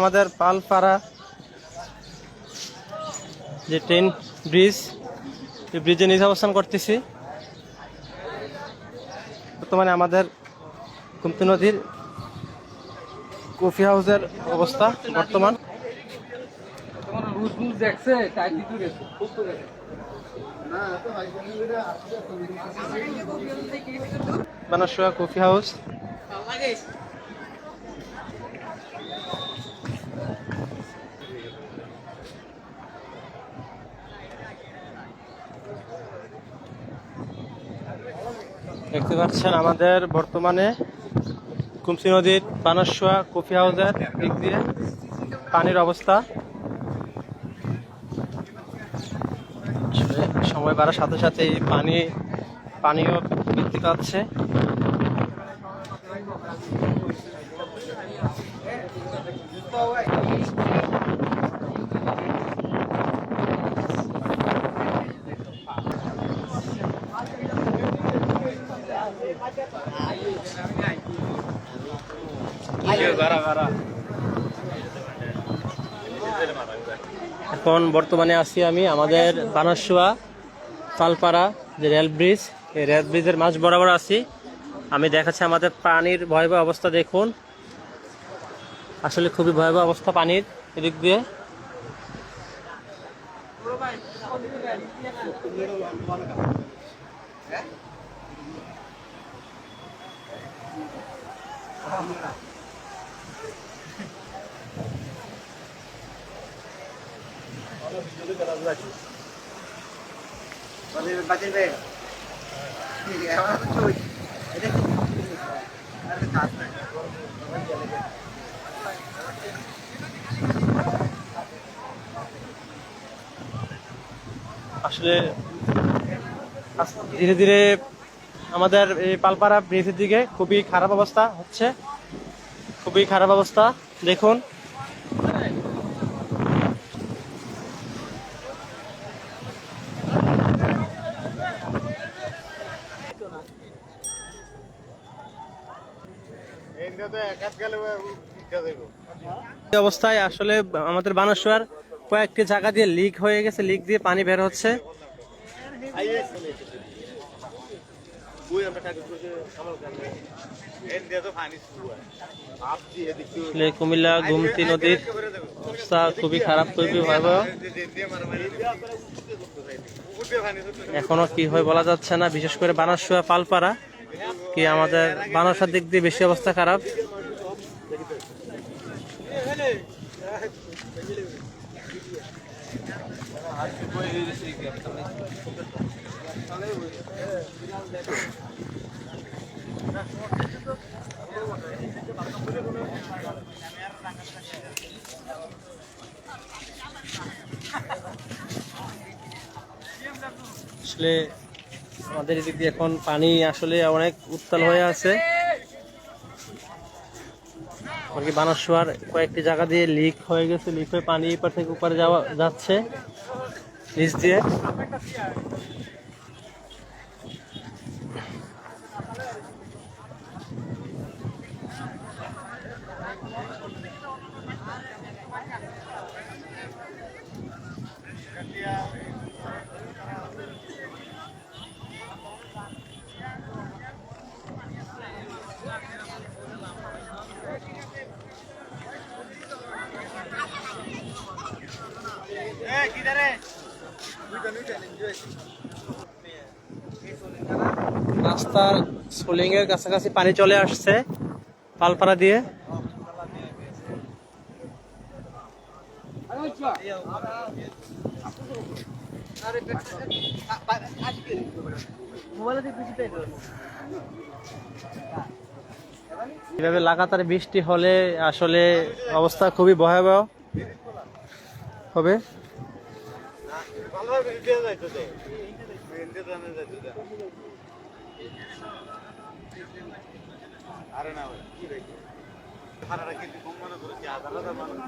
আমাদের পালপাড়া যে train, bridge. এই ব্রিজে নিচে অবস্থান করতেছি। বর্তমানে আমাদের কুমতি নদীর কফি হাউসের অবস্থা বর্তমান। বানাসোয়া কফি হাউস। দেখতে পাচ্ছেন আমাদের বর্তমানে কুমসি নদীর বানাসোয়া কফি হাউসের দিক দিয়ে পানির অবস্থা। সময় বাড়ার সাথে সাথে পানি, পানিও বৃদ্ধি পাচ্ছে। এখন বর্তমানে আছি আমি আমাদের বানাসুয়া তালপাড়া, যে রেল ব্রিজ, এই রেল ব্রিজের মাঝ বরাবর আছি। আমি দেখাচ্ছি আমাদের পানির ভয়াবহ অবস্থা, দেখুন। আসলে খুবই ভয়াবহ অবস্থা পানির এদিক দিয়ে। আসলে আস- ধীরে ধীরে আমাদের এই পালপাড়া ব্রিজের দিকে খুবই খারাপ অবস্থা হচ্ছে। খুবই খারাপ অবস্থা। দেখুন অবস্থায় আসলে আমাদের বানেশ্বর কয়েকটি জায়গা দিয়ে লিক হয়ে গেছে লিক দিয়ে পানি বের হচ্ছে। কুমিল্লা গুমতি নদীর অবস্থা খুবই খারাপ, খুবই ভয়াবহ। এখনও কি হয় বলা যাচ্ছে না, বিশেষ করে বানাসুয়া পালপাড়া, কি আমাদের বানাসার দিক দিয়ে বেশি অবস্থা খারাপ? আসলে আমাদের এদিক দিয়ে এখন পানি আসলে অনেক উত্তাল হয়ে আছে। আর কি বানাসোয়ার কয়েকটি জায়গা দিয়ে লিক হয়ে গেছে লিক হয়ে পানি এপার থেকে উপরে যাওয়া যাচ্ছে। নিচ দিয়ে। রাস্তার সোলিং এর কাছাকাছি পানি চলে আসছে, পালপাড়া দিয়ে। এভাবে লাগাতার বৃষ্টি হলে আসলে অবস্থা খুবই ভয়াবহ হবে। আরে না কি ভাই ভাড়াটা কিন্তু কম মনে করেছি, হাজার হাজার মানুষ।